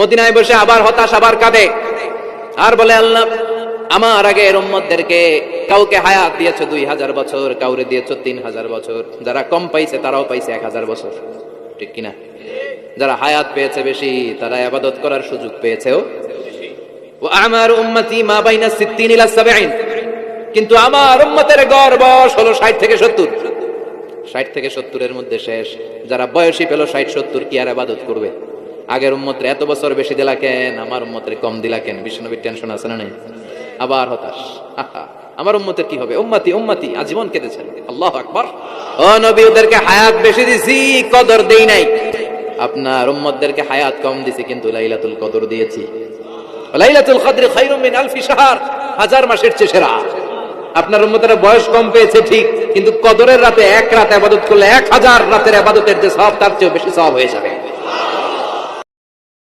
মদিনায় বসে আবার হতাশ, আবার কাঁদে। আর বলে, আল্লাহ, আমার আগে উম্মতদেরকে কাউকে হায়াত দিয়েছ দুই হাজার বছর, কাউরে দিয়েছ তিন হাজার বছর। যারা কম পাইছে, তারাও পাইছে এক হাজার বছর। ঠিক কিনা? যারা হায়াত পেয়েছে বেশি, তারা আবাদত করার সুযোগ পেয়েছেও। আমার উম্মতি মা বাইনা সিদ্দিন ইলা কিন্তু আমার উম্মতের গড় বয়স হলো ষাট থেকে সত্তর। ষাট থেকে সত্তরের মধ্যে শেষ। যারা বয়সী পেল ষাট, সত্তর কি আর আবাদত করবে? আগের উম্মতের এত বছর বেশি দিলা কেন? আমার উম্মতের কম দিলা কেন? বিষ্ণুবীর টেনশন আছে না নাই? আবার হতাশ। আমার উম্মতের কি হবে? উম্মতি উম্মতি, আজীবন কেঁদেছেন। আল্লাহ আকবর। ও নবী, ওদেরকে হায়াত বেশি দিছি, কদর দেই নাই। আপনার উম্মতদেরকে হায়াত কম দিছি, কিন্তু লাইলাতুল কদর দিয়েছি। লাইলাতুল কদর খায়রুম মিন আলফি শাহর। হাজার মাসের চেয়ে সেরা আপনার উম্মতের বয়স কম পেয়েছে, ঠিক। কিন্তু কদরের রাতে এক রাত আবাদত করলে এক হাজার রাতের আবাদতের যে সব, তার চেয়ে বেশি সব হয়ে যাবে।